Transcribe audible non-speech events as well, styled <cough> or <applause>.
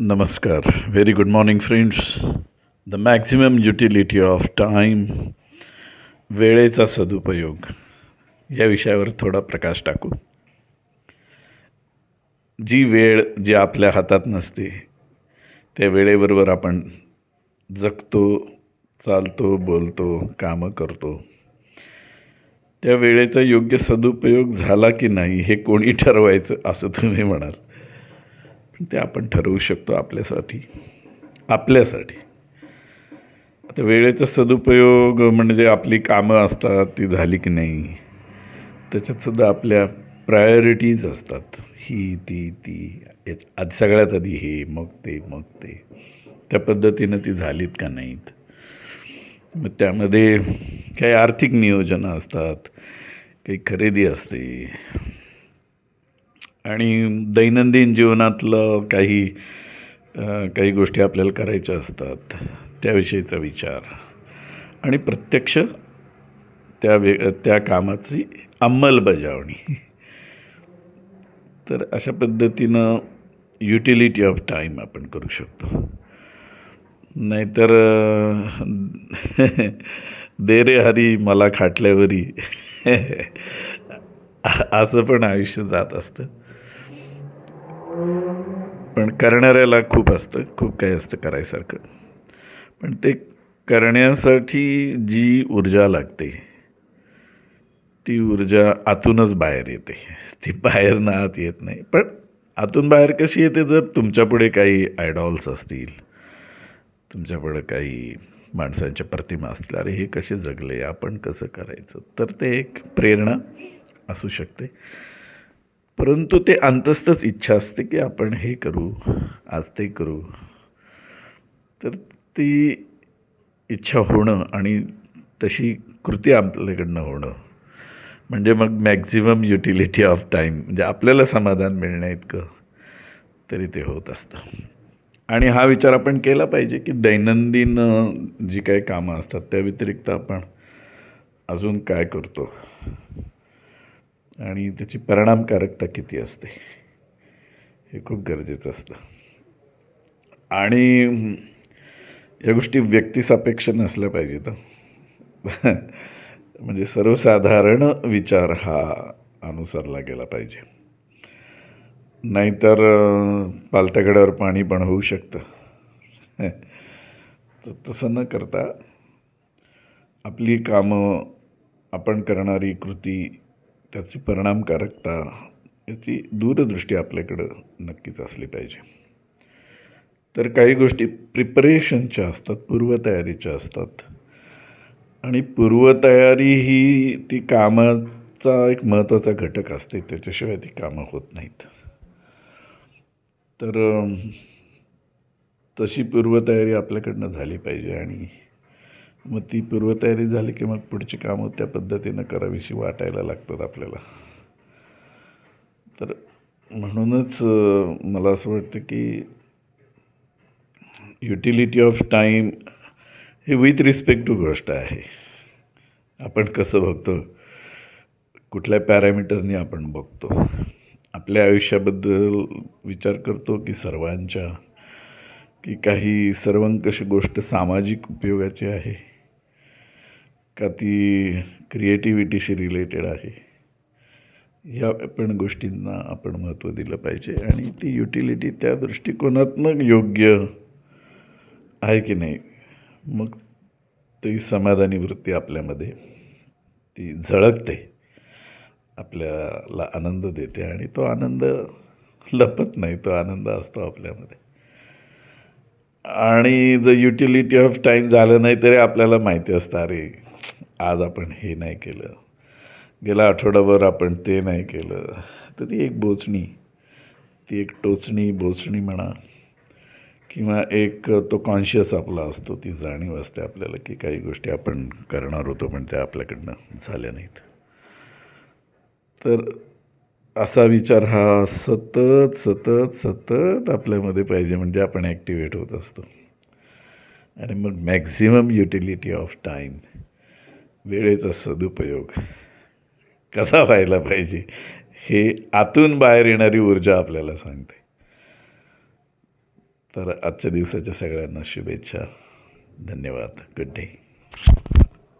नमस्कार. Very good morning friends the maximum utility of time वेळेचा सदुपयोग. या विषयावर थोडा प्रकाश टाकू. जी वेळ जी आपल्या हातात नसते त्या वेळेबरोबर आपण जगतो चालतो बोलतो कामं करतो. त्या वेळेचा योग्य सदुपयोग झाला की नाही हे कोणी ठरवायचं असं तुम्ही म्हणाल. ते आपण ठरवू शकतो आपल्यासाठी. आपल्यासाठी. आता वेळेचा सदुपयोग म्हणजे आपली कामं असतात ती झाली की नाही त्याच्यातसुद्धा आपल्या प्रायोरिटीज असतात. ही ती ती आज आधी सगळ्यात आधी हे मग ते मग ते. त्या पद्धतीनं ती झालीत का नाहीत? मग त्यामध्ये काही आर्थिक नियोजनं असतात काही खरेदी असते आणि दैनंदिन जीवनातलं काही काही गोष्टी आपल्याला करायच्या असतात त्याविषयीचा विचार. आणि प्रत्यक्ष त्या वे त्या कामाची अंमलबजावणी. तर अशा पद्धतीनं युटिलिटी ऑफ टाईम आपण करू शकतो. नाहीतर <laughs> दे रे हरी मला खाटल्यावरी <laughs> असं पण आयुष्य जात असतं. पण करणाऱ्याला खूप असतं खूप काही असतं करायसारखं. पण ते करण्यासाठी जी ऊर्जा लागते ती ऊर्जा आतूनच बाहेर येते. ती बाहेर ना आत येत नाही. पण आतून बाहेर कशी येते? जर तुमच्यापुढे काही आयडॉल्स असतील तुमच्यापुढे काही माणसांच्या प्रतिमा असतील अरे हे कसे जगले? आपण कसं करायचं? तर ते एक प्रेरणा असू शकते. परंतु ते अंतस्थच इच्छा असते की आपण हे करू आज ते करू. तर ती इच्छा होणं आणि तशी कृती आपल्याकडनं होणं. म्हणजे मग मॅक्झिमम युटिलिटी ऑफ टाईम म्हणजे आपल्याला समाधान मिळण्या इतकं तरी ते होत असतं. आणि हा विचार आपण केला पाहिजे की दैनंदिन जी काही कामं असतात त्या व्यतिरिक्त आपण अजून काय करतो? आणि त्याची परिणामकारकता किती असते? हे खूप गरजेचं असतं. आणि या गोष्टी व्यक्तिसापेक्ष नसल्या पाहिजेत. <laughs> म्हणजे सर्वसाधारण विचार हा अनुसरला गेला पाहिजे. नाहीतर पालथगड्यावर पाणी पण होऊ शकतं. <laughs> तर तसं न करता आपली कामं आपण करणारी कृती त्याची परिणामकारकता याची दूरदृष्टी आपल्याकडं नक्कीच असली पाहिजे. तर काही गोष्टी प्रिपरेशनच्या असतात पूर्वतयारीच्या असतात. आणि पूर्वतयारी ही ती कामाचा एक महत्त्वाचा घटक असते त्याच्याशिवाय ती कामं होत नाहीत. तर तशी पूर्वतयारी आपल्याकडनं झाली पाहिजे आणि मग ती पूर्वतयारी झाली की मग पुढची कामं त्या पद्धतीनं करावीशी वाटायला लागतात आपल्याला. तर म्हणूनच मला असं वाटतं की युटिलिटी ऑफ टाईम हे विथ रिस्पेक्ट टू गोष्ट आहे. आपण कसं बघतो कुठल्या पॅरामीटरने आपण बघतो. आपल्या आयुष्याबद्दल विचार करतो की सर्वांच्या की काही सर्वंकष गोष्ट सामाजिक उपयोगाची आहे. का ती क्रिएटिव्हिटीशी रिलेटेड आहे. ह्या पण गोष्टींना आपण महत्त्व दिलं पाहिजे आणि ती युटिलिटी त्या दृष्टिकोनातनं योग्य आहे की नाही मग ती समाधानी वृत्ती आपल्यामध्ये ती झळकते आपल्याला आनंद देते आणि तो आनंद लपत नाही तो आनंद असतो आपल्यामध्ये. आणि जर युटिलिटी ऑफ टाईम झालं नाही तरी आपल्याला माहिती असतं अरे आज आपण हे नाही केलं. गेला आठवडाभर आपण ते नाही केलं. तर ती एक बोचणी ती एक टोचणी बोचणी म्हणा किंवा एक तो कॉन्शियस आपला असतो ती जाणीव असते आपल्याला की काही गोष्टी आपण करणार होतो पण त्या आपल्याकडनं झाल्या नाहीत. तर असा विचार हा सतत सतत सतत आपल्यामध्ये पाहिजे म्हणजे आपण ॲक्टिवेट होत असतो. आणि मग मॅक्झिमम युटिलिटी ऑफ टाईम वेळेचा सदुपयोग कसा व्हायला पाहिजे हे आतून बाहेर येणारी ऊर्जा आपल्याला सांगते. तर आजच्या दिवसाच्या सगळ्यांना शुभेच्छा. धन्यवाद. Good day